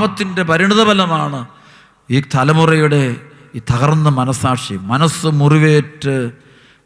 പാപത്തിന്റെ പരിണിതഫലമാണ് ഈ തലമുറയുടെ ഈ തകർന്ന മനസാക്ഷി മനസ്സ് മുറിവേറ്റ്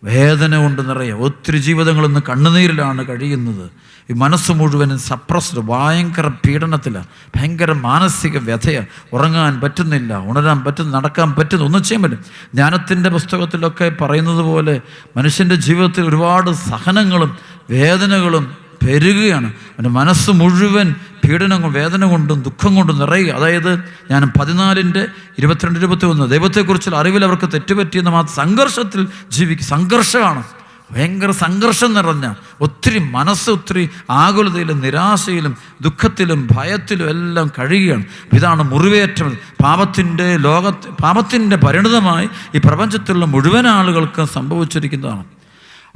വേദന കൊണ്ട് നിറയെ ഒത്തിരി ജീവിതങ്ങൾ ഇന്ന് കണ്ണുനീരിലാണ് കഴിയുന്നത്. ഈ മനസ്സ് മുഴുവനും സപ്രസ്ഡ് ഭയങ്കര പീഡനത്തിലാണ് ഭയങ്കര മാനസിക വ്യഥയാണ് ഉറങ്ങാൻ പറ്റുന്നില്ല ഉണരാൻ പറ്റുന്ന നടക്കാൻ പറ്റുന്ന ഒന്നും ചെയ്യാൻ പറ്റും ജ്ഞാനത്തിന്റെ പുസ്തകത്തിലൊക്കെ പറയുന്നത് പോലെ മനുഷ്യന്റെ ജീവിതത്തിൽ ഒരുപാട് സഹനങ്ങളും വേദനകളും പെരുകയാണ് അവന്റെ മനസ്സ് മുഴുവൻ പീഡനം കൊണ്ട് വേദന കൊണ്ടും ദുഃഖം കൊണ്ടും നിറയുക. അതായത് ഞാൻ പതിനാലിന്റെ ഇരുപത്തിരണ്ട് ഇരുപത്തി ഒന്ന് ദൈവത്തെക്കുറിച്ചുള്ള അറിവിൽ അവർക്ക് തെറ്റുപറ്റിയെന്ന് മാത്രം സംഘർഷത്തിൽ ജീവിക്കും സംഘർഷമാണ്. ഭയങ്കര സംഘർഷം നിറഞ്ഞ ഒത്തിരി മനസ്സ് ഒത്തിരി ആകുലതയിലും നിരാശയിലും ദുഃഖത്തിലും ഭയത്തിലും എല്ലാം കഴിയുകയാണ് ഇതാണ് മുറിവേറ്റം. പാപത്തിന്റെ ലോക പാപത്തിന്റെ പരിണിതമായി ഈ പ്രപഞ്ചത്തിലുള്ള മുഴുവൻ ആളുകൾക്കും സംഭവിച്ചിരിക്കുന്നതാണ്.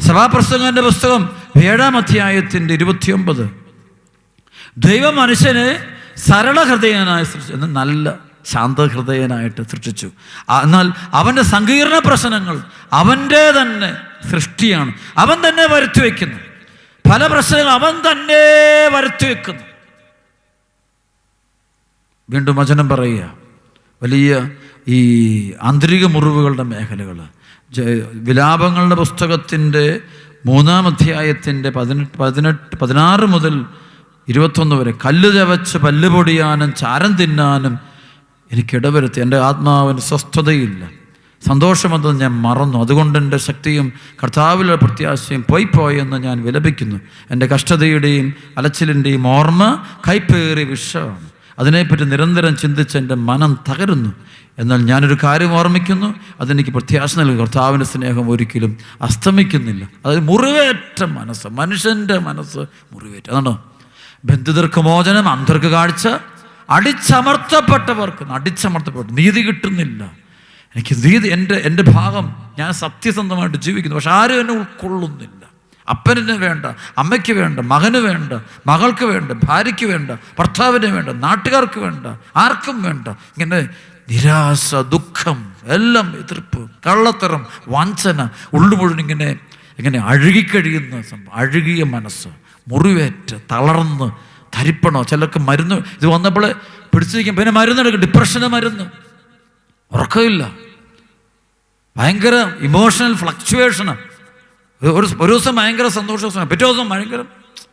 സഭാപ്രസംഗന്റെ പുസ്തകം ഏഴാം അധ്യായത്തിന്റെ ഇരുപത്തിയൊമ്പത്. ദൈവം മനുഷ്യനെ സരളഹൃദയനായി സൃഷ്ടിച്ചു എന്ന് നല്ല ശാന്തഹൃദയനായിട്ട് സൃഷ്ടിച്ചു. എന്നാൽ അവന്റെ സങ്കീർണ പ്രശ്നങ്ങൾ അവന്റെ തന്നെ സൃഷ്ടിയാണ്. അവൻ തന്നെ വരുത്തി വയ്ക്കുന്നു പല പ്രശ്നങ്ങൾ അവൻ തന്നെ വരുത്തി വയ്ക്കുന്നു വീണ്ടും വചനം പറയുക. വലിയ ഈ ആന്തരിക മുറിവുകളുടെ മേഖലകൾ. വിലാപങ്ങളുടെ പുസ്തകത്തിന്റെ മൂന്നാം അധ്യായത്തിന്റെ പതിനെട്ട് പതിനെട്ട് പതിനാറ് മുതൽ ഇരുപത്തൊന്ന് വരെ കല്ല് ചവച്ച് പല്ല് പൊടിയാനും ചാരം തിന്നാനും എനിക്കിടവരുത്തി എന്റെ ആത്മാവിന് സ്വസ്ഥതയില്ല. സന്തോഷമെന്ന് ഞാൻ മറന്നു. അതുകൊണ്ട് എന്റെ ശക്തിയും കർത്താവിലുള്ള പ്രത്യാശയും പോയി പോയെന്ന് ഞാൻ വിലപിക്കുന്നു. എന്റെ കഷ്ടതയുടെയും അലച്ചിലിന്റെയും ഓർമ്മ കൈപ്പേറിയ വിഷമാണ്. അതിനെപ്പറ്റി നിരന്തരം ചിന്തിച്ച് എന്റെ മനം തകരുന്നു. എന്നാൽ ഞാനൊരു കാര്യം ഓർമ്മിക്കുന്നു. അതെനിക്ക് പ്രത്യാശ നൽകും കർത്താവിന്റെ സ്നേഹം ഒരിക്കലും അസ്തമിക്കുന്നില്ല. അത് മുറിവേറ്റ മനസ്സ് മനുഷ്യന്റെ മനസ്സ് മുറിവേറ്റ. അതാണോ ബന്ധിതർക്ക് മോചനം അന്ധർക്ക് കാഴ്ച അടിച്ചമർത്തപ്പെട്ടവർക്ക് അടിച്ചമർത്തപ്പെട്ടു നീതി കിട്ടുന്നില്ല. എനിക്ക് നീതി എന്റെ എന്റെ ഭാഗം ഞാൻ സത്യസന്ധമായിട്ട് ജീവിക്കുന്നു. പക്ഷെ ആരും എന്നെ ഉൾക്കൊള്ളുന്നില്ല. അപ്പനു വേണ്ട അമ്മയ്ക്ക് വേണ്ട മകന് വേണ്ട മകൾക്ക് വേണ്ട ഭാര്യയ്ക്ക് വേണ്ട ഭർത്താവിന് വേണ്ട നാട്ടുകാർക്ക് വേണ്ട ആർക്കും വേണ്ട. ഇങ്ങനെ നിരാശ ദുഃഖം എല്ലാം എതിർപ്പ് കള്ളത്തരം വഞ്ചന ഉള്ളു ഇങ്ങനെ ഇങ്ങനെ അഴുകിക്കഴിയുന്ന സംഭവം അഴുകിയ മനസ്സ്. മുറിവേറ്റ് തളർന്ന് ധരിപ്പണോ ചിലർക്ക് മരുന്ന് ഇത് വന്നപ്പോൾ പിടിച്ചിരിക്കും. പിന്നെ മരുന്നെടുക്കും ഡിപ്രഷന് മരുന്ന്. ഉറക്കമില്ല. ഭയങ്കര ഇമോഷണൽ ഫ്ലക്ച്വേഷന് ഒരു ഒരു ദിവസം ഭയങ്കര സന്തോഷം പിറ്റേ ദിവസം ഭയങ്കര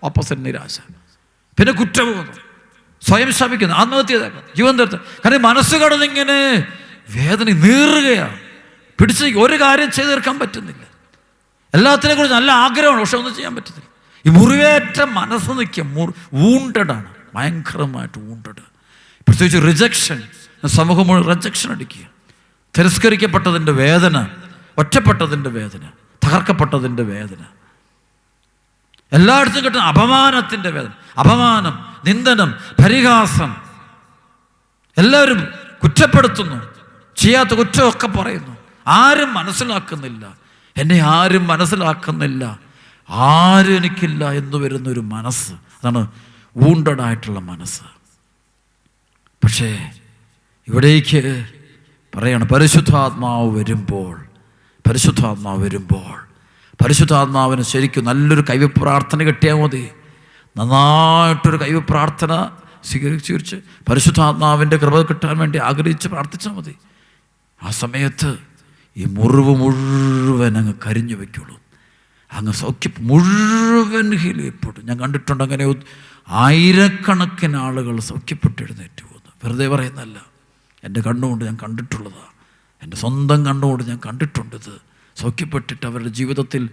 ഓപ്പോസിറ്റ് നിരാശ. പിന്നെ കുറ്റബോധം. സ്വയം ശമിക്കുന്നു ആത്മഹത്യ. ജീവൻ തീർത്ത്. കാരണം മനസ്സ് കടന്നിങ്ങനെ വേദന നീറുകയാണ് പിടിച്ച് ഒരു കാര്യം ചെയ്തു തീർക്കാൻ പറ്റുന്നില്ല. എല്ലാത്തിനെ കുറിച്ച് നല്ല ആഗ്രഹമാണ്. പക്ഷെ ഒന്നും ചെയ്യാൻ പറ്റുന്നില്ല ഈ മുറിവേറ്റ മനസ്സ് നിൽക്കുക. മുറി വൂണ്ടഡാണ് ഭയങ്കരമായിട്ട് വൂണ്ടഡ് പ്രത്യേകിച്ച് റിജക്ഷൻ സമൂഹം മുഴുവൻ റിജക്ഷൻ അടിക്കുക. തിരസ്കരിക്കപ്പെട്ടതിന്റെ വേദന ഒറ്റപ്പെട്ടതിന്റെ വേദന തകർക്കപ്പെട്ടതിന്റെ വേദന. എല്ലായിടത്തും കിട്ടുന്ന അപമാനത്തിന്റെ വേദന. അപമാനം നിന്ദനം പരിഹാസം. എല്ലാവരും കുറ്റപ്പെടുത്തുന്നു. ചെയ്യാത്ത കുറ്റമൊക്കെ പറയുന്നു. ആരും മനസ്സിലാക്കുന്നില്ല. എന്നെ ആരും മനസ്സിലാക്കുന്നില്ല. ആരും എനിക്കില്ല എന്ന് വരുന്ന ഒരു മനസ്സ്. അതാണ് wounded ആയിട്ടുള്ള മനസ്സ്. പക്ഷേ ഇവിടേക്ക് പറയണം പരിശുദ്ധാത്മാവ് വരുമ്പോൾ പരിശുദ്ധാത്മാവ് വരുമ്പോൾ പരിശുദ്ധാത്മാവിന് ശരിക്കും നല്ലൊരു കൈവ പ്രാർത്ഥന കിട്ടിയാൽ മതി. നന്നായിട്ടൊരു കൈവ പ്രാർത്ഥന സ്വീകരിച്ച് സ്വീകരിച്ച് പരിശുദ്ധാത്മാവിന്റെ കൃപ കിട്ടാൻ വേണ്ടി ആഗ്രഹിച്ച് പ്രാർത്ഥിച്ചാൽ മതി. ആ സമയത്ത് ഈ മുറിവ് മുഴുവൻ അങ്ങ് കരിഞ്ഞു വയ്ക്കുള്ളൂ അങ്ങ് സൗഖ്യ മുഴുവൻ ഹീലിയപ്പെട്ടു. ഞാൻ കണ്ടിട്ടുണ്ട് അങ്ങനെ ആയിരക്കണക്കിന് ആളുകൾ സൗഖ്യപ്പെട്ട് എഴുന്നേറ്റ് പോകുന്നു. വെറുതെ പറയുന്നതല്ല. എന്റെ കണ്ണുകൊണ്ട് ഞാൻ കണ്ടിട്ടുള്ളതാണ് എന്റെ സ്വന്തം കണ്ണുകൊണ്ട് ഞാൻ കണ്ടിട്ടുണ്ടിത് സൗഖ്യപ്പെട്ടിട്ട് അവരുടെ ജീവിതത്തിൽ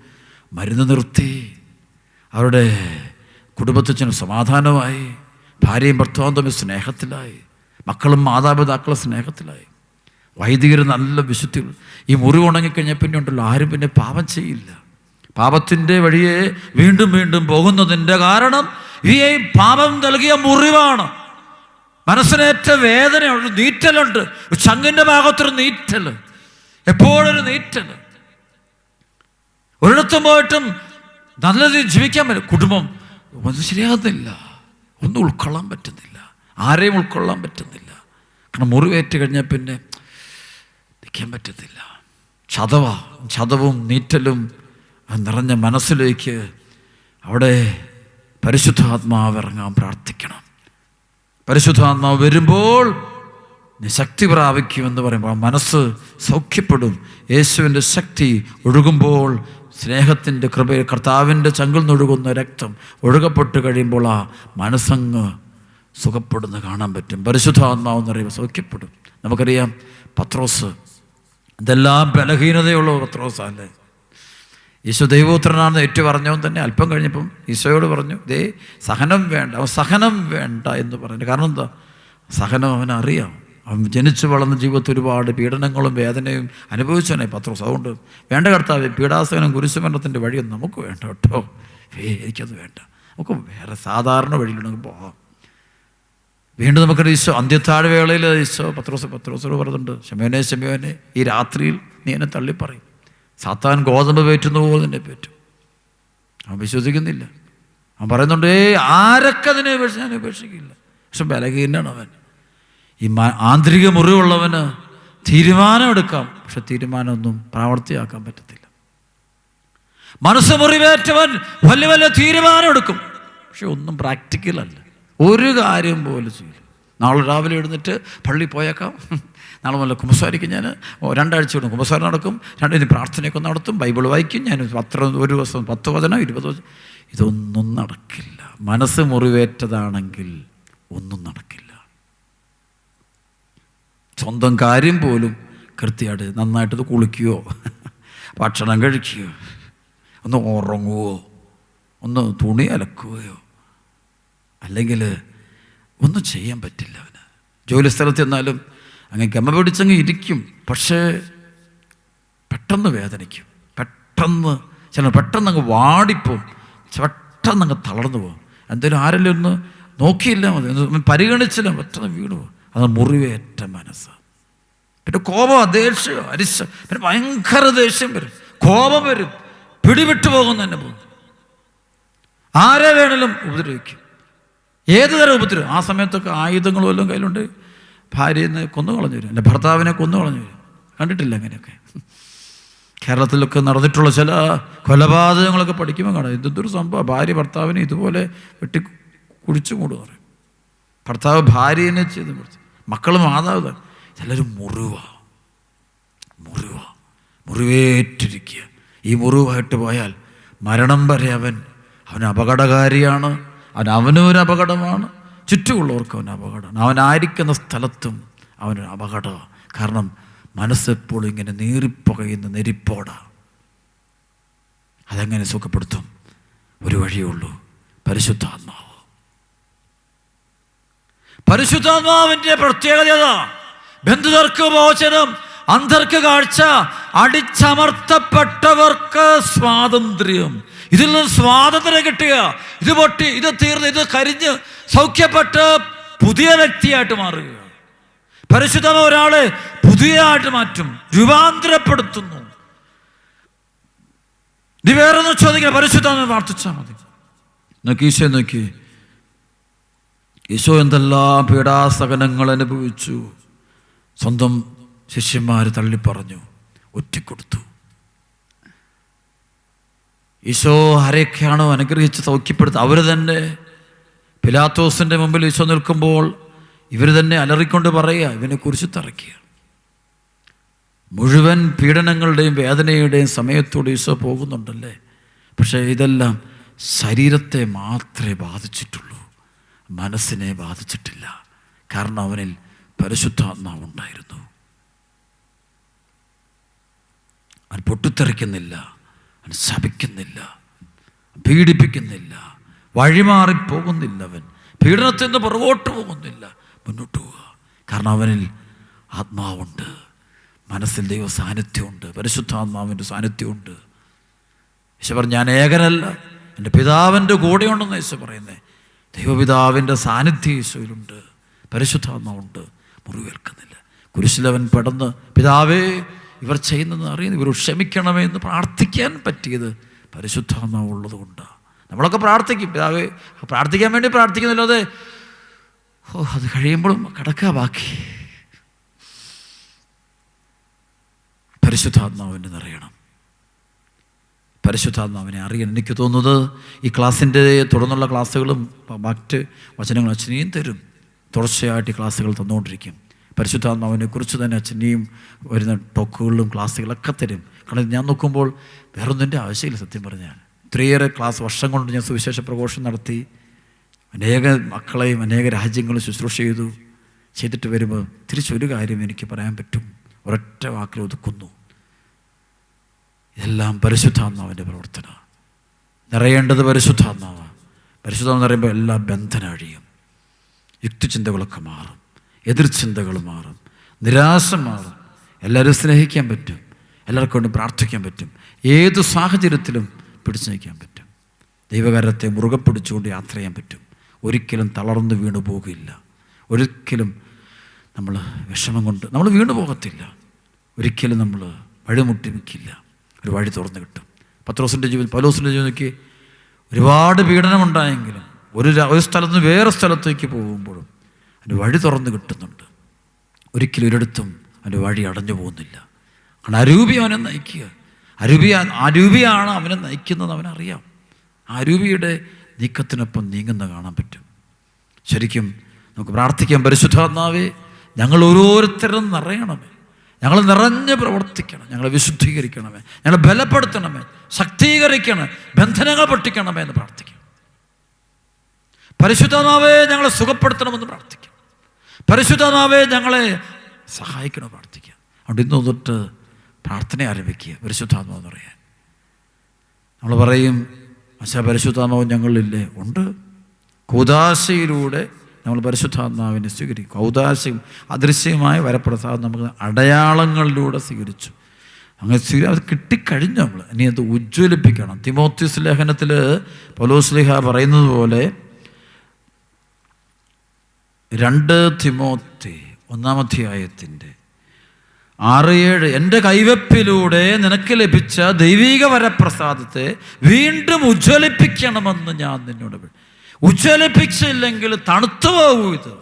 മരുന്ന് നിർത്തി. അവരുടെ കുടുംബത്തിൽ ചെന്ന് സമാധാനമായി. ഭാര്യയും ഭർത്താവും തമ്മിൽ സ്നേഹത്തിലായി. മക്കളും മാതാപിതാക്കളും സ്നേഹത്തിലായി. വൈദികർ നല്ല വിശുദ്ധികൾ. ഈ മുറിവ് ഉണങ്ങിക്കഴിഞ്ഞാൽ പിന്നെ ഉണ്ടല്ലോ. ആരും പിന്നെ പാപം ചെയ്യില്ല. പാപത്തിന്റെ വഴിയെ വീണ്ടും വീണ്ടും പോകുന്നതിന്റെ കാരണം ഈ പാപം നൽകിയ മുറിവാണ്. മനസ്സിനേറ്റ വേദനയുണ്ട് നീറ്റലുണ്ട്. ചങ്ങിന്റെ ഭാഗത്തൊരു നീറ്റൽ എപ്പോഴൊരു നീറ്റൽ. ഒരിടത്തും പോയിട്ടും നല്ല രീതിയിൽ ജീവിക്കാൻ പറ്റും കുടുംബം ഒന്നും ശരിയാകുന്നില്ല. ഒന്നും ഉൾക്കൊള്ളാൻ പറ്റുന്നില്ല. ആരെയും ഉൾക്കൊള്ളാൻ പറ്റുന്നില്ല. കാരണം മുറിവേറ്റ് കഴിഞ്ഞാൽ പിന്നെ നിൽക്കാൻ പറ്റത്തില്ല ചതവ ചതവും നീറ്റലും ആ നിറഞ്ഞ മനസ്സിലേക്ക് അവിടെ പരിശുദ്ധാത്മാവ് ഇറങ്ങാൻ പ്രാർത്ഥിക്കണം. പരിശുദ്ധാത്മാവ് വരുമ്പോൾ നീ ശക്തി പ്രാപിക്കുമെന്ന് പറയുമ്പോൾ മനസ്സ് സൗഖ്യപ്പെടും. യേശുവിന്റെ ശക്തി ഒഴുകുമ്പോൾ സ്നേഹത്തിന്റെ കൃപയിൽ കർത്താവിന്റെ ചങ്കിൽ നിന്നൊഴുകുന്ന രക്തം ഒഴുകപ്പെട്ട് കഴിയുമ്പോൾ ആ മനസ്സങ്ങ് സുഖപ്പെടുന്ന കാണാൻ പറ്റും. പരിശുദ്ധാത്മാവ് എന്ന് പറയുമ്പോൾ സൗഖ്യപ്പെടും. നമുക്കറിയാം പത്രോസ് ഇതെല്ലാം ബലഹീനതയുള്ള പത്രോസല്ലേ ഈശോ ദൈവപുത്രനാണെന്ന് ഏറ്റു പറഞ്ഞവൻ തന്നെ അല്പം കഴിഞ്ഞപ്പം ഈശോയോട് പറഞ്ഞു ദേ സഹനം വേണ്ട അവൻ സഹനം വേണ്ട എന്ന് പറഞ്ഞു. കാരണം എന്താ? സഹനം അവൻ അറിയാം. അവൻ ജനിച്ചു വളർന്ന ജീവിതത്തിൽ ഒരുപാട് പീഡനങ്ങളും വേദനയും അനുഭവിച്ചവനെ പത്രോസ്. അതുകൊണ്ട് വേണ്ട കർത്താവ് പീഡാസനം കുരിശുമരണത്തിന്റെ വഴിയൊന്നും നമുക്ക് വേണ്ട കേട്ടോ. ഏ എനിക്കത് വേണ്ട. നമുക്ക് വേറെ സാധാരണ വഴിയിലുണ്ടെങ്കിൽ പോകാം. വീണ്ടും നമുക്ക് ഈശോ അന്ത്യത്താഴ് വേളയിൽ ഈശോ പത്രോസ് പത്രോസോട് പറഞ്ഞിട്ടുണ്ട് ശമയോനെ ശമയോനെ ഈ രാത്രിയിൽ നീ എന്നെ തള്ളിപ്പറയും. സാത്താൻ ഗോതമ്പ് പേറ്റുന്ന പോലെ തന്നെ പേറ്റും. അവൻ വിശ്വസിക്കുന്നില്ല. അവൻ പറയുന്നുണ്ട് ഏ ആരൊക്കെ അതിനെ അപേക്ഷിച്ച് ഞാൻ ഉപേക്ഷിക്കില്ല പക്ഷെ ബലഹീനാണ് അവൻ. ഈ ആന്തരിക മുറിവുള്ളവന് തീരുമാനമെടുക്കാം പക്ഷെ തീരുമാനമൊന്നും പ്രാവർത്തിയാക്കാൻ പറ്റത്തില്ല. മനസ്സ് മുറിവേറ്റവൻ വലിയ വലിയ തീരുമാനമെടുക്കും പക്ഷെ ഒന്നും പ്രാക്ടിക്കലല്ല. ഒരു കാര്യം പോലും ചെയ്യില്ല. നാളെ രാവിലെ എഴുന്നിട്ട് പള്ളി പോയേക്കാം. നാളെ മുതൽ കുമ്പസാരിക്കും ഞാൻ. രണ്ടാഴ്ച കൊണ്ട് കുമ്പസാരം നടക്കും. രണ്ടിന് പ്രാർത്ഥനയൊക്കെ നടത്തും. ബൈബിൾ വായിക്കും. ഞാൻ പത്ര ഒരു ദിവസം പത്ത് വചനം ഇരുപത് വചനം. ഇതൊന്നും നടക്കില്ല. മനസ്സ് മുറിവേറ്റതാണെങ്കിൽ ഒന്നും നടക്കില്ല. സ്വന്തം കാര്യം പോലും കൃത്യമായിട്ട് നന്നായിട്ടത് കുളിക്കുകയോ ഭക്ഷണം കഴിക്കുകയോ ഒന്ന് ഉറങ്ങുകയോ ഒന്ന് തുണി അലക്കുകയോ അല്ലെങ്കിൽ ഒന്നും ചെയ്യാൻ പറ്റില്ല അവന്. ജോലിസ്ഥലത്ത് ചെന്നാലും അങ്ങ് ഗമ പിടിച്ചങ്ങ് ഇരിക്കും. പക്ഷേ പെട്ടെന്ന് വേദനിക്കും. പെട്ടെന്ന് ചില പെട്ടെന്ന് അങ്ങ് വാടിപ്പോവും. പെട്ടെന്ന് അങ്ങ് തളർന്നു പോകും. എന്തേലും ആരെങ്കിലും ഒന്ന് നോക്കിയില്ല മതി. പരിഗണിച്ചില്ല പെട്ടെന്ന് വീണു പോകും. അത് മുറിവേറ്റ മനസ്സ്. പിന്നെ കോപം ദേഷ്യം അരിശ. പിന്നെ ഭയങ്കര ദേഷ്യം വരും. കോപം വരും. പിടിവിട്ടു പോകുന്ന തന്നെ പോകും ആരെ വേണേലും ഉപദ്രവിക്കും. ഏത് തരം ഉപദ്രവം? ആ സമയത്തൊക്കെ ആയുധങ്ങളും എല്ലാം കയ്യിലുണ്ട്? ഭാര്യയെ കൊന്നു കളഞ്ഞു വരും എന്റെ ഭർത്താവിനെ കൊന്നു കളഞ്ഞു വരും കണ്ടിട്ടില്ല അങ്ങനെയൊക്കെ കേരളത്തിലൊക്കെ നടന്നിട്ടുള്ള ചില കൊലപാതകങ്ങളൊക്കെ പഠിക്കുമ്പോൾ കാണാം. ഇതൊരു സംഭവം. ഭാര്യ ഭർത്താവിനെ ഇതുപോലെ വെട്ടി കുഴിച്ചു മൂടുക പറയും. ഭർത്താവ് ഭാര്യനെ ചെയ്ത് കുറിച്ച് മക്കൾ മാതാവ് ചിലർ മുറിവ. മുറിവ. മുറിവേറ്റിരിക്കുക. ഈ മുറിവായിട്ട് പോയാൽ മരണം വരെ അവൻ അവൻ അപകടകാരിയാണ്. അവൻ അവനും ഒരു അപകടമാണ്. ചുറ്റുമുള്ളവർക്കും അവൻ അപകടമാണ്. അവനായിരിക്കുന്ന സ്ഥലത്തും അവനൊരു അപകടമാണ്. കാരണം മനസ്സെപ്പോഴും ഇങ്ങനെ നീറിപ്പുകയുന്ന നെരിപ്പോടാണ് അതെങ്ങനെ സുഖപ്പെടുത്തും? ഒരു വഴിയേ ഉള്ളൂ. പരിശുദ്ധാത്മാവ്. പരിശുദ്ധാത്മാവിന്റെ പ്രത്യേകത? ബന്ധുതർക്ക് മോചനം അന്ധർക്ക് കാഴ്ച അടിച്ചമർത്തപ്പെട്ടവർക്ക് സ്വാതന്ത്ര്യം. ഇതിൽ നിന്ന് സ്വാതന്ത്ര്യം കിട്ടുക. ഇത് പൊട്ടി ഇത് തീർന്ന് ഇത് കരിഞ്ഞ് സൗഖ്യപ്പെട്ട് പുതിയ വ്യക്തിയായിട്ട് മാറുക. പരിശുദ്ധമ ഒരാളെ പുതിയതായിട്ട് മാറ്റും രൂപാന്തരപ്പെടുത്തുന്നു. നീ വേറൊന്നും ചോദിക്കില്ല പരിശുദ്ധമെന്ന് പ്രാർത്ഥിച്ചാൽ മതി. നോക്കി ഈശോ നോക്കി. ഈശോ എന്തെല്ലാം പീഡാസകനങ്ങൾ അനുഭവിച്ചു. സ്വന്തം ശിഷ്യന്മാർ തള്ളിപ്പറഞ്ഞു ഒറ്റിക്കൊടുത്തു. ഈശോ ആരെയൊക്കെയാണോ അനുഗ്രഹിച്ച് സൗഖ്യപ്പെടുത്ത അവർ തന്നെ. പിലാത്തോസിന്റെ മുമ്പിൽ ഈശോ നിൽക്കുമ്പോൾ ഇവർ തന്നെ അലറിക്കൊണ്ട് പറയുക ഇവനെക്കുറിച്ച് തറയ്ക്കുക മുഴുവൻ പീഡനങ്ങളുടെയും വേദനയുടെയും സമയത്തോടെ ഈശോ പോകുന്നുണ്ടല്ലേ? പക്ഷേ ഇതെല്ലാം ശരീരത്തെ മാത്രമേ ബാധിച്ചിട്ടുള്ളൂ. മനസ്സിനെ ബാധിച്ചിട്ടില്ല. കാരണം അവനിൽ പരിശുദ്ധാത്മാവ് ഉണ്ടായിരുന്നു. അവൻ പൊട്ടിത്തെറിക്കുന്നില്ല. അവൻ ശപിക്കുന്നില്ല പീഡിപ്പിക്കുന്നില്ല വഴിമാറിപ്പോകുന്നില്ല അവൻ പീഡനത്തിൽ നിന്ന് പുറകോട്ട് പോകുന്നില്ല. മുന്നോട്ട് പോവുക. കാരണം അവനിൽ ആത്മാവുണ്ട് മനസ്സിൽ ദൈവ സാന്നിധ്യമുണ്ട് പരിശുദ്ധാത്മാവിന്റെ സാന്നിധ്യമുണ്ട്. യേശു പറഞ്ഞു ഞാൻ ഏകനല്ല എന്റെ പിതാവിന്റെ കൂടെയുണ്ടെന്ന് യേശു പറയുന്നത് ദൈവപിതാവിന്റെ സാന്നിധ്യം യേശുവിലുണ്ട് പരിശുദ്ധാത്മാവുണ്ട്. മുറിവേൽക്കുന്നില്ല. കുരിശിലവൻ പെടന്ന് പിതാവേ ഇവർ ചെയ്യുന്നതെന്ന് അറിയുന്നു. ഇവർ ക്ഷമിക്കണമേ എന്ന് പ്രാർത്ഥിക്കാൻ പറ്റിയത് പരിശുദ്ധാത്മാവ് ഉള്ളത് കൊണ്ടാണ് നമ്മളൊക്കെ പ്രാർത്ഥിക്കും. പിതാവ് പ്രാർത്ഥിക്കാൻ വേണ്ടി പ്രാർത്ഥിക്കുന്നില്ലാതെ ഓ അത് കഴിയുമ്പോഴും കിടക്കുക ബാക്കി. പരിശുദ്ധാത്മാവിനെ നിറയണം പരിശുദ്ധാത്മാവിനെ അറിയാൻ എനിക്ക് തോന്നുന്നത് ഈ ക്ലാസ്സിന്റെ തുടർന്നുള്ള ക്ലാസ്സുകളും മറ്റ് വചനങ്ങളും അച്ഛനെയും തരും. തുടർച്ചയായിട്ട് ഈ ക്ലാസ്സുകൾ തന്നുകൊണ്ടിരിക്കും. പരിശുദ്ധാത്മാവിനെ കുറിച്ച് തന്നെ അച്ഛനെയും വരുന്ന ടോക്കുകളിലും ക്ലാസ്സുകളൊക്കെ തരും. കാരണം ഞാൻ നോക്കുമ്പോൾ വേറൊന്നിന്റെ ആവശ്യമില്ല സത്യം പറഞ്ഞാൽ. ഇത്രയേറെ ക്ലാസ് വർഷം കൊണ്ട് ഞാൻ സുവിശേഷ പ്രഘോഷം നടത്തി. അനേക മക്കളെയും അനേക രാജ്യങ്ങളും ശുശ്രൂഷ ചെയ്തു. ചെയ്തിട്ട് വരുമ്പോൾ തിരിച്ചൊരു കാര്യം എനിക്ക് പറയാൻ പറ്റും. ഒരൊറ്റ വാക്കിൽ ഒതുക്കുന്നു. എല്ലാം പരിശുദ്ധാത്മാവിന്റെ പ്രവർത്തന നിറയേണ്ടത് പരിശുദ്ധാത്മാവാണ്. പരിശുദ്ധം എന്ന് പറയുമ്പോൾ എല്ലാ ബന്ധന അഴിയും യുക്തിചിന്തകളൊക്കെ മാറും. എതിർചിന്തകൾ മാറും. നിരാശ മാറും. എല്ലാവരും സ്നേഹിക്കാൻ പറ്റും. എല്ലാവർക്കും വേണ്ടി പ്രാർത്ഥിക്കാൻ പറ്റും. ഏത് സാഹചര്യത്തിലും പിടിച്ചു നിൽക്കാൻ പറ്റും. ദൈവകാരത്തെ മുറുകെ പിടിച്ചുകൊണ്ട് യാത്ര ചെയ്യാൻ പറ്റും. ഒരിക്കലും തളർന്നു വീണു പോകില്ല ഒരിക്കലും നമ്മൾ വിഷമം കൊണ്ട് നമ്മൾ വീണു പോകത്തില്ല. ഒരിക്കലും നമ്മൾ വഴിമുട്ടി നിൽക്കില്ല. ഒരു വഴി തുറന്നു കിട്ടും. പത്രോസിന്റെ ജീവിതം പലോസിന്റെ ജീവിതത്തിലേക്ക് ഒരുപാട് പീഡനമുണ്ടായെങ്കിലും ഒരു ഒരു സ്ഥലത്ത് നിന്ന് വേറെ സ്ഥലത്തേക്ക് പോകുമ്പോഴും അതിന് വഴി തുറന്നു കിട്ടുന്നുണ്ട്. ഒരിക്കലും ഒരിടത്തും അതിന്റെ വഴി അടഞ്ഞു പോകുന്നില്ല. കാരണം അരൂപി അവനെ നയിക്കുക. അരൂപി അരൂപിയാണ് അവനെ നയിക്കുന്നത് അവനറിയാം. അരൂപിയുടെ നീക്കത്തിനൊപ്പം നീങ്ങുന്ന കാണാൻ പറ്റും. ശരിക്കും നമുക്ക് പ്രാർത്ഥിക്കാം പരിശുദ്ധാത്മാവേ ഞങ്ങൾ ഓരോരുത്തരും നിറയണമേ. ഞങ്ങൾ നിറഞ്ഞ് പ്രവർത്തിക്കണം. ഞങ്ങളെ വിശുദ്ധീകരിക്കണമേ. ഞങ്ങളെ ബലപ്പെടുത്തണമേ. ശക്തീകരിക്കണം ബന്ധനങ്ങൾ പൊട്ടിക്കണമേ എന്ന് പ്രാർത്ഥിക്കാം. പരിശുദ്ധാത്മാവേ ഞങ്ങളെ സുഖപ്പെടുത്തണമെന്ന് പ്രാർത്ഥിക്കാം. പരിശുദ്ധാത്മാവേ ഞങ്ങളെ സഹായിക്കണം പ്രാർത്ഥിക്കുക? അതുകൊണ്ട് ഇന്ന് തൊട്ട് പ്രാർത്ഥന ആരംഭിക്കുക പരിശുദ്ധാത്മാവ് എന്ന് പറയാൻ. നമ്മൾ പറയും അച്ഛാ പരിശുദ്ധാത്മാവ് ഞങ്ങളില്ലേ? ഉണ്ട്. കൂതാശയിലൂടെ നമ്മൾ പരിശുദ്ധാത്മാവിനെ സ്വീകരിക്കും. കൗതാശയും അദൃശ്യമായ വരപ്രസാദം നമുക്ക് അടയാളങ്ങളിലൂടെ സ്വീകരിച്ചു. അങ്ങനെ സ്വീകരി അത് കിട്ടിക്കഴിഞ്ഞു നമ്മൾ. ഇനി അത് ഉജ്ജ്വലിപ്പിക്കണം. തിമോത്യസ് ലേഖനത്തിൽ പൊലോസ്ലിഹ പറയുന്നത് പോലെ രണ്ട് തിമോത്തി ഒന്നാമധ്യായത്തിന്റെ ആറ് ഏഴ് എന്റെ കൈവെപ്പിലൂടെ നിനക്ക് ലഭിച്ച ദൈവിക വരപ്രസാദത്തെ വീണ്ടും ഉജ്ജ്വലിപ്പിക്കണമെന്ന് ഞാൻ നിന്നോട് ഉജ്ജ്വലിപ്പിച്ചില്ലെങ്കിൽ തണുത്തു പോകൂ ഇത്.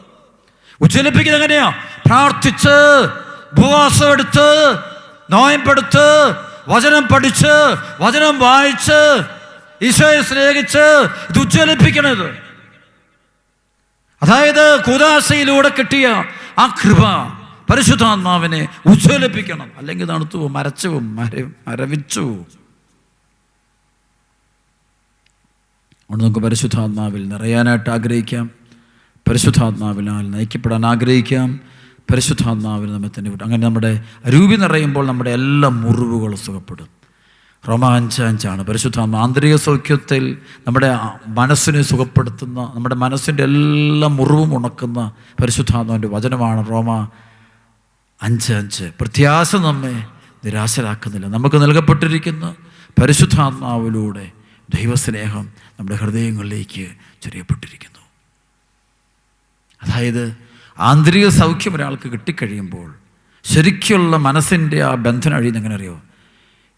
ഉജ്ജ്വലിപ്പിക്കുന്നത് എങ്ങനെയാ? പ്രാർത്ഥിച്ച് ഭൂവാസം എടുത്ത് നോയമ്പെടുത്ത് വചനം പഠിച്ച് വചനം വായിച്ച് ഈശോയെ സ്നേഹിച്ച് ഇത് ഉജ്ജ്വലിപ്പിക്കണത്. അതായത് കൂതാശയിലൂടെ കിട്ടിയ ആ കൃപ പരിശുദ്ധാത്മാവിനെ ഉജ്ജ്വലിപ്പിക്കണം. അല്ലെങ്കിൽ തണുത്തു പോവും, മരച്ചു പോവും, മര മരവിച്ചു. അതുകൊണ്ട് നമുക്ക് പരിശുദ്ധാത്മാവിൽ നിറയാനായിട്ട് ആഗ്രഹിക്കാം. പരിശുദ്ധാത്മാവിനാൽ നയിക്കപ്പെടാൻ ആഗ്രഹിക്കാം. പരിശുദ്ധാത്മാവിൽ നമ്മെ തന്നെ വിട്ടു. അങ്ങനെ നമ്മുടെ രൂപി നിറയുമ്പോൾ നമ്മുടെ എല്ലാ മുറിവുകളും സുഖപ്പെടും. റോമ അഞ്ച് അഞ്ചാണ്. പരിശുദ്ധ ആന്തരിക സൗഖ്യത്തിൽ നമ്മുടെ മനസ്സിനെ സുഖപ്പെടുത്തുന്ന നമ്മുടെ മനസ്സിന്റെ എല്ലാ മുറിവും ഉണക്കുന്ന പരിശുദ്ധാത്മാവിന്റെ വചനമാണ് റോമ അഞ്ച് അഞ്ച്. പ്രത്യാശ നമ്മെ നിരാശരാക്കുന്നില്ല. നമുക്ക് നൽകപ്പെട്ടിരിക്കുന്ന പരിശുദ്ധാത്മാവിലൂടെ ദൈവസ്നേഹം നമ്മുടെ ഹൃദയങ്ങളിലേക്ക് ചെറിയപ്പെട്ടിരിക്കുന്നു അതായത് ആന്തരിക സൗഖ്യം ഒരാൾക്ക് കിട്ടിക്കഴിയുമ്പോൾ ശരിക്കുള്ള മനസ്സിന്റെ ആ ബന്ധനം എങ്ങനെ അറിയോ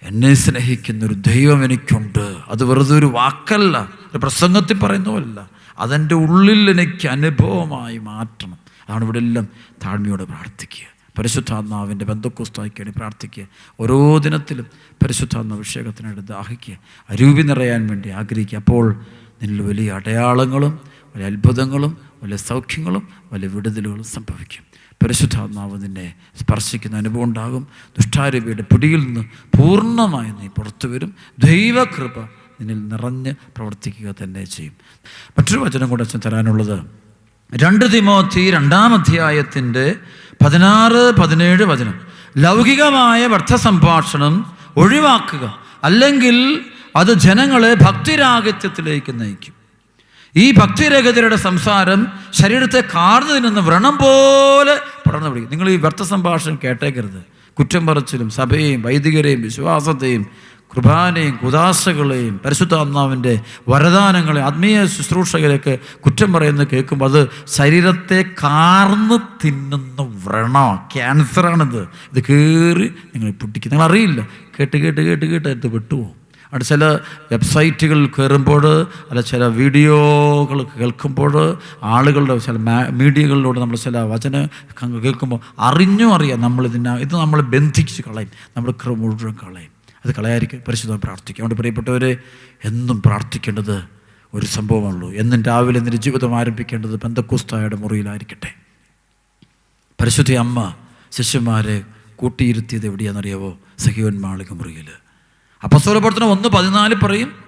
എന്നെ സ്നേഹിക്കുന്ന ഒരു ദൈവം എനിക്കുണ്ട്. അത് വെറുതെ ഒരു വാക്കല്ല ഒരു പ്രസംഗത്തിൽ പറയുന്നതല്ല അതെന്റെ ഉള്ളിൽ എനിക്ക് അനുഭവമായി മാറ്റണം. അതാണ് ഇവിടെ എല്ലാം താഴ്മയോടെ പ്രാർത്ഥിക്കുക. പരിശുദ്ധാത്മാവിന്റെ ബന്ധക്കുസ്തായ്ക്ക് വേണ്ടി പ്രാർത്ഥിക്കുക. ഓരോ ദിനത്തിലും പരിശുദ്ധാത്മ അഭിഷേകത്തിനായിട്ട് ദാഹിക്കുക. അരൂപി നിറയാൻ വേണ്ടി ആഗ്രഹിക്കുക. അപ്പോൾ നിന്നിൽ വലിയ അടയാളങ്ങളും വലിയ അത്ഭുതങ്ങളും വലിയ സൗഖ്യങ്ങളും വലിയ വിടുതലുകളും സംഭവിക്കും. പരിശുദ്ധാത്മാവ് നിന്നെ സ്പർശിക്കുന്ന അനുഭവം ഉണ്ടാകും. ദുഷ്ടാരൂപിയുടെ പിടിയിൽ നിന്ന് പൂർണമായി നീ പുറത്തു വരും. ദൈവകൃപ നിന്നിൽ നിറഞ്ഞ് പ്രവർത്തിക്കുക തന്നെ ചെയ്യും. മറ്റൊരു വചനം കൂടെ അച്ഛൻ തരാനുള്ളത് രണ്ട് തിമോത്തി രണ്ടാം അധ്യായത്തിന്റെ പതിനാറ് പതിനേഴ് വചനം. ലൗകികമായ വ്യർത്ഥ സംഭാഷണം ഒഴിവാക്കുക. അല്ലെങ്കിൽ അത് ജനങ്ങളെ ഭക്തിരാഗത്യത്തിലേക്ക് നയിക്കും. ഈ ഭക്തിരഹിതരുടെ സംസാരം ശരീരത്തെ കാർന്നു തിന്നുന്ന വ്രണം പോലെ പടർന്നു പിടിക്കും. നിങ്ങൾ ഈ വ്യർത്ഥ സംഭാഷണം കേട്ടേക്കരുത്. കുറ്റം പറച്ചിലും സഭയെയും വൈദികരെയും വിശ്വാസത്തെയും കൃപാനെയും കുദാശകളെയും പരിശുദ്ധാത്മാവിന്റെ വരദാനങ്ങളെ ആത്മീയ ശുശ്രൂഷകരെയൊക്കെ കുറ്റം പറയുന്നത് കേൾക്കുമ്പോൾ അത് ശരീരത്തെ കാർന്ന് തിന്നുന്ന വ്രണമാണ് ക്യാൻസറാണിത്. ഇത് കയറി നിങ്ങൾ പൊട്ടിക്കും. നിങ്ങൾ അറിയില്ല കേട്ട് കേട്ട് കേട്ട് കേട്ട് അത് വിട്ടുപോകും അവിടെ ചില വെബ്സൈറ്റുകൾ കയറുമ്പോൾ അല്ല ചില വീഡിയോകൾ കേൾക്കുമ്പോൾ ആളുകളുടെ ചില മീഡിയകളിലൂടെ നമ്മൾ ചില വചന കേൾക്കുമ്പോൾ അറിഞ്ഞും അറിയാം നമ്മൾ ഇതിനെ ഇത് നമ്മൾ ബന്ധിച്ച് കളയും. നമ്മൾ മുഴുവൻ കളയും. അത് കളയായിരിക്കും പരിശുദ്ധം പ്രാർത്ഥിക്കും. അതുകൊണ്ട് പ്രിയപ്പെട്ടവരെ എന്നും പ്രാർത്ഥിക്കേണ്ടത് ഒരു സംഭവമുള്ളൂ എന്നും രാവിലെ നിന്റെ ജീവിതം ആരംഭിക്കേണ്ടത് ബന്ധക്കുസ്തായുടെ മുറിയിലായിരിക്കട്ടെ. പരിശുദ്ധി അമ്മ ശിഷ്യന്മാരെ കൂട്ടിയിരുത്തിയത് എവിടെയാണെന്നറിയാവോ? സഹിയോൻ മാളിക മുറിയിൽ. അപ്പസ്തോല പ്രവർത്തനം ഒന്ന് പതിനാല് പറയും.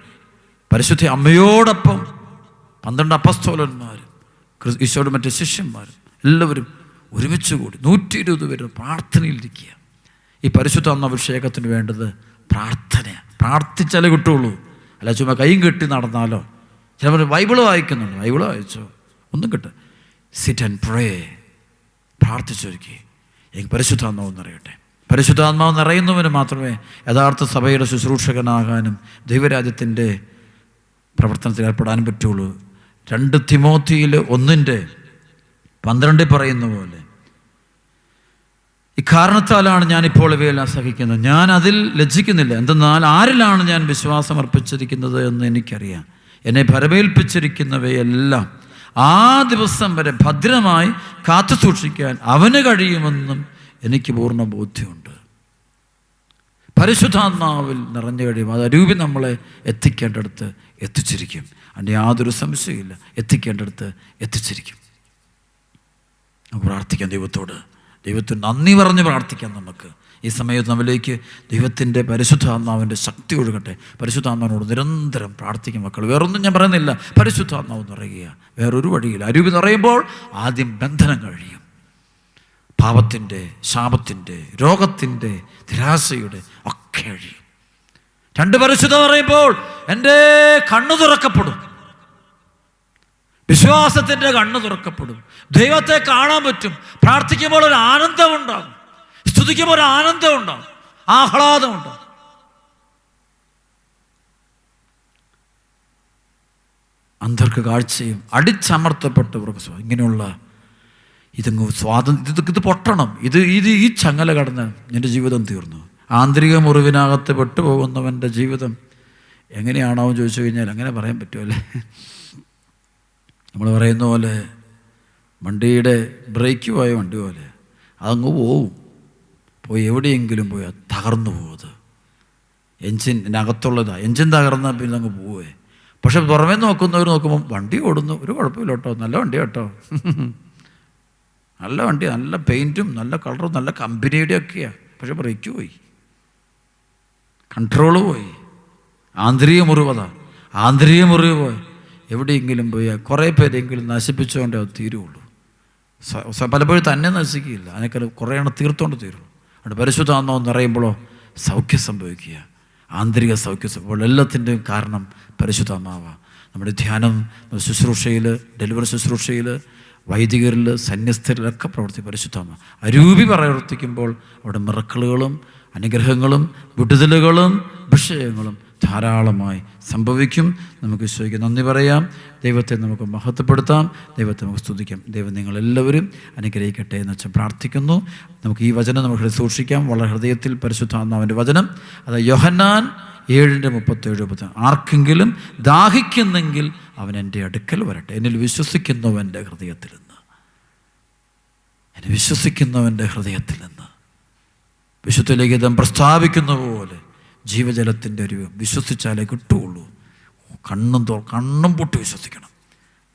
പരിശുദ്ധ അമ്മയോടൊപ്പം പന്ത്രണ്ട് അപ്പസ്തോലന്മാരും ക്രിസ്- ഈശോയുടെ മറ്റു ശിഷ്യന്മാരും എല്ലാവരും ഒരുമിച്ച് കൂടി നൂറ്റി ഇരുപത് പേര് പ്രാർത്ഥനയിലിരിക്കുക ഈ പരിശുദ്ധ അന്ന അഭിഷേകത്തിന് വേണ്ടത് പ്രാർത്ഥനയാണ് പ്രാർത്ഥിച്ചാലേ കിട്ടുള്ളൂ. അല്ല ചുമ്മാ കൈയും കെട്ടി നടന്നാലോ? ചിലവർ ബൈബിൾ വായിക്കുന്നുണ്ട്. ബൈബിൾ വായിച്ചോ? ഒന്നും കിട്ടും സിറ്റ് ആൻഡ് പ്രേ പ്രാർത്ഥിച്ചൊരുക്കി. എനിക്ക് പരിശുദ്ധ പരിശുദ്ധാത്മാവ് നിറയട്ടെ പരിശുദ്ധാത്മാവ് നിറയുന്നവന് മാത്രമേ യഥാർത്ഥ സഭയുടെ ശുശ്രൂഷകനാകാനും ദൈവരാജ്യത്തിന്റെ പ്രവർത്തനത്തിൽ ഏർപ്പെടാനും പറ്റുള്ളൂ. രണ്ട് തിമോത്തിയിൽ ഒന്നിന്റെ പന്ത്രണ്ടിൽ പറയുന്ന പോലെ ഇക്കാരണത്താലാണ് ഞാനിപ്പോൾ ഇവയെല്ലാം സഹിക്കുന്നത്. ഞാൻ അതിൽ ലജ്ജിക്കുന്നില്ല. എന്തെന്നാൽ ആരിലാണ് ഞാൻ വിശ്വാസം അർപ്പിച്ചിരിക്കുന്നത് എന്ന് എനിക്കറിയാം. എന്നെ ഭരമേൽപ്പിച്ചിരിക്കുന്നവയെല്ലാം ആ ദിവസം വരെ ഭദ്രമായി കാത്തു സൂക്ഷിക്കാൻ അവന് കഴിയുമെന്നും എനിക്ക് പൂർണ ബോധ്യമുണ്ട്. പരിശുദ്ധാത്മാവിൽ നിറഞ്ഞു കഴിയും. അത് അരൂപി നമ്മളെ എത്തിക്കേണ്ടടുത്ത് എത്തിച്ചിരിക്കും. അതിന്റെ യാതൊരു സംശയമില്ല എത്തിക്കേണ്ടടുത്ത് എത്തിച്ചിരിക്കും. പ്രാർത്ഥിക്കാം ദൈവത്തോട്. ദൈവത്തിന് നന്ദി പറഞ്ഞ് പ്രാർത്ഥിക്കാം നമുക്ക്. ഈ സമയത്ത് നമ്മിലേക്ക് ദൈവത്തിന്റെ പരിശുദ്ധാത്മാവിന്റെ ശക്തി ഒഴുകട്ടെ. പരിശുദ്ധാത്മാവിനോട് നിരന്തരം പ്രാർത്ഥിക്കും മക്കൾ വേറൊന്നും ഞാൻ പറയുന്നില്ല. പരിശുദ്ധാത്മാവ് നിറയുക. വേറൊരു വഴിയില്ല. അരൂപി നിറയുമ്പോൾ ആദ്യം ബന്ധനം കഴിയും. പാപത്തിന്റെ ശാപത്തിന്റെ രോഗത്തിന്റെ നിരാശയുടെ ഒക്കെ അഴിയും. രണ്ട് പരിശുദ്ധ പറയുമ്പോൾ എന്റെ കണ്ണു തുറക്കപ്പെടും. വിശ്വാസത്തിന്റെ കണ്ണു തുറക്കപ്പെടും. ദൈവത്തെ കാണാൻ പറ്റും. പ്രാർത്ഥിക്കുമ്പോൾ ഒരു ആനന്ദം ഉണ്ടാകും. സ്തുതിക്കുമ്പോൾ ഒരു ആനന്ദം ഉണ്ടാകും. ആഹ്ലാദം ഉണ്ടാകും. അന്ധർക്ക് കാഴ്ചയും അടിച്ചമർത്തപ്പെട്ടവർക്ക് ഇങ്ങനെയുള്ള ഇതങ്ങ് സ്വാതന്ത്ര്യം ഇത് ഇത് പൊട്ടണം. ഇത് ഇത് ഈ ചങ്ങല കടന്ന് എന്റെ ജീവിതം തീർന്നു. ആന്തരിക മുറിവിനകത്ത് പെട്ടുപോകുന്നവന്റെ ജീവിതം എങ്ങനെയാണോ എന്ന് ചോദിച്ചു കഴിഞ്ഞാൽ അങ്ങനെ പറയാൻ പറ്റുമല്ലേ? നമ്മൾ പറയുന്ന പോലെ വണ്ടിയുടെ ബ്രേക്ക് പോയ വണ്ടി പോലെ അതങ്ങ് പോവും. പോയി എവിടെയെങ്കിലും പോയി തകർന്നു പോകുന്നത്. എൻജിനകത്തുള്ളതാണ് എൻജിൻ തകർന്നാൽ പിന്നെ അങ്ങ് പോവേ. പക്ഷെ പുറമേ നോക്കുന്നവർ നോക്കുമ്പോൾ വണ്ടി ഓടുന്നു. ഒരു കുഴപ്പമില്ല കേട്ടോ. നല്ല വണ്ടി കേട്ടോ. നല്ല വണ്ടി നല്ല പെയിന്റും നല്ല കളറും നല്ല കമ്പനിയുടെ ഒക്കെയാണ് പക്ഷെ ബ്രേക്ക് പോയി. കൺട്രോൾ പോയി. ആന്തരിക മുറിവത ആന്തരിക മുറിവ് പോയി. എവിടെയെങ്കിലും പോയി കുറേ പേരെങ്കിലും നശിപ്പിച്ചുകൊണ്ടേ അത് തീരുള്ളൂ. പലപ്പോഴും തന്നെ നശിക്കില്ല അതിനൊക്കെ കുറേ എണ്ണം തീർത്തോണ്ട് തീരുള്ളൂ. അതുകൊണ്ട് എന്ന് നിറയുമ്പോഴോ സൗഖ്യം സംഭവിക്കുക. ആന്തരിക സൗഖ്യം സംഭവിക്കുമ്പോൾ എല്ലാത്തിന്റെയും കാരണം പരിശുദ്ധമാവാം നമ്മുടെ ധ്യാനം ശുശ്രൂഷയിൽ ഡെലിവറി ശുശ്രൂഷയിൽ വൈദികരിൽ സന്യസ്തരിലൊക്കെ പ്രവർത്തി പരിശുദ്ധമാണ്. അരൂപി പ്രവർത്തിക്കുമ്പോൾ അവിടെ മിറക്കളുകളും അനുഗ്രഹങ്ങളും വിടുതലുകളും വിഷയങ്ങളും ധാരാളമായി സംഭവിക്കും. നമുക്ക് ഈശോയ്ക്ക് നന്ദി പറയാം. ദൈവത്തെ നമുക്ക് മഹത്വപ്പെടുത്താം. ദൈവത്തെ നമുക്ക് സ്തുതിക്കാം. ദൈവം നിങ്ങളെല്ലാവരും അനുഗ്രഹിക്കട്ടെ എന്ന് വെച്ചാൽ പ്രാർത്ഥിക്കുന്നു. നമുക്ക് ഈ വചനം നമുക്ക് സൂക്ഷിക്കാം. വളരെ ഹൃദയത്തിൽ പരിശുദ്ധാത്മാവിന്റെ വചനം. അത് യോഹന്നാൻ ഏഴിന്റെ മുപ്പത്തേഴ് മുപ്പത്തി ആർക്കെങ്കിലും ദാഹിക്കുന്നെങ്കിൽ അവൻ എന്റെ അടുക്കൽ വരട്ടെ. എന്നിൽ വിശ്വസിക്കുന്നവന്റെ ഹൃദയത്തിൽ നിന്ന്. എന്നെ വിശ്വസിക്കുന്നവന്റെ ഹൃദയത്തിൽ നിന്ന്. വിശുദ്ധ ലിഖിതം പ്രസ്താവിക്കുന്ന പോലെ ജീവജലത്തിന്റെ ഒരു വിശ്വസിച്ചാലേ കിട്ടുകയുള്ളൂ. കണ്ണും തോ കണ്ണും പൊട്ടി വിശ്വസിക്കണം.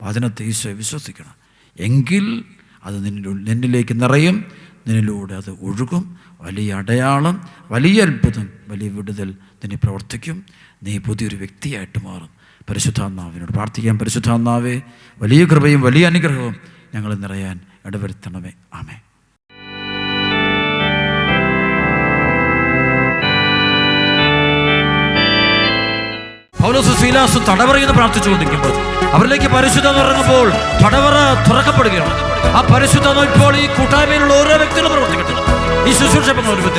വചനത്തെ ഈശോയെ വിശ്വസിക്കണം. എങ്കിൽ അത് നിന്നിലൂ നിന്നിലേക്ക് നിറയും. നിന്നിലൂടെ അത് ഒഴുകും. വലിയ അടയാളം വലിയ അത്ഭുതം വലിയ വിടുതൽ നിന്നെ പ്രവർത്തിക്കും. നീ പുതിയൊരു വ്യക്തിയായിട്ട് മാറും. പരിശുദ്ധാത്മാവിനോട് പ്രാർത്ഥിക്കാം. പരിശുദ്ധാന്നാവേ വലിയ കൃപയും വലിയ അനുഗ്രഹവും ഞങ്ങൾ നിറയാൻ ഇടവരുത്തണമേ. ആമേ പൗലോസ് ശീലാസും തടവറയെന്ന് പ്രാർത്ഥിച്ചുകൊണ്ടിരിക്കുമ്പോൾ അവരിലേക്ക് പരിശുദ്ധം ഇറങ്ങുമ്പോൾ തടവറ തുറക്കപ്പെടുകയാണ്. ആ പരിശുദ്ധം ഇപ്പോൾ ഈ കൂട്ടായ്മയിലുള്ള ഓരോ വ്യക്തികളും പ്രവർത്തിക്കട്ടെ. ഈ ശുശ്രൂഷ തുറന്നു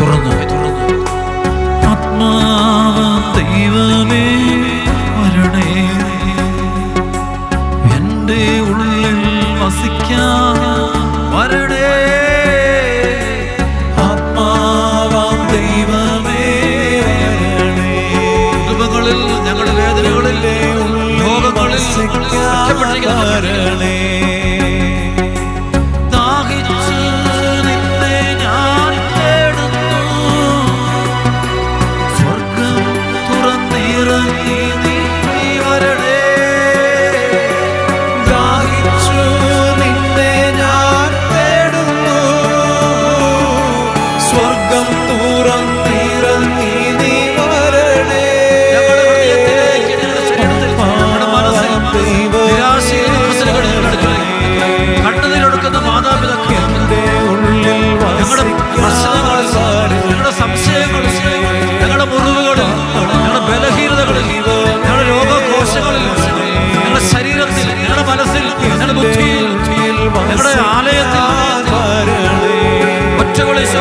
തുറന്നു. ആത്മാവ ദൈവമേ. താരണേ muchos.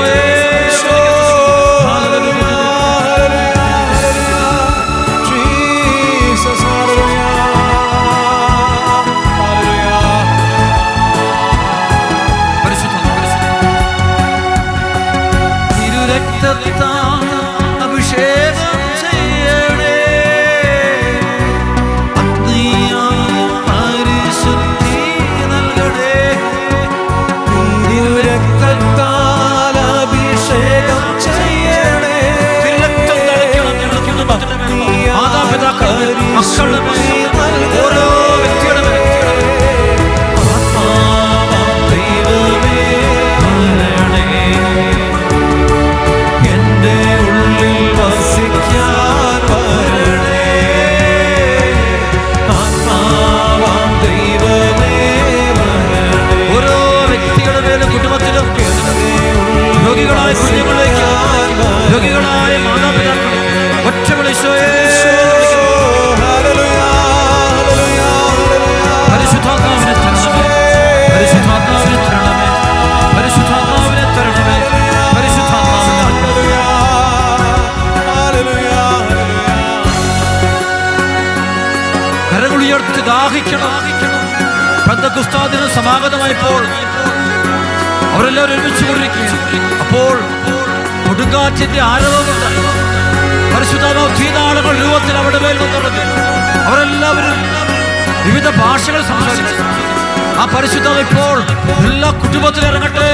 ആഹിക്കണം സമാഗതമായപ്പോൾ അവരെല്ലാവരും ഒരുമിച്ച് കൊണ്ടിരിക്കുകയാണ് അപ്പോൾ കൊടുങ്കാറ്റിന്റെ ആരവമുണ്ട്. പരിശുദ്ധാത്മാവ് തീനാളുകൾ രൂപത്തിൽ അവിടെ മേൽ വന്നുള്ളത് അവരെല്ലാവരും വിവിധ ഭാഷകൾ സംസാരിച്ചു. ആ പരിശുദ്ധത ഇപ്പോൾ എല്ലാ കുടുംബത്തിലിറങ്ങട്ടെ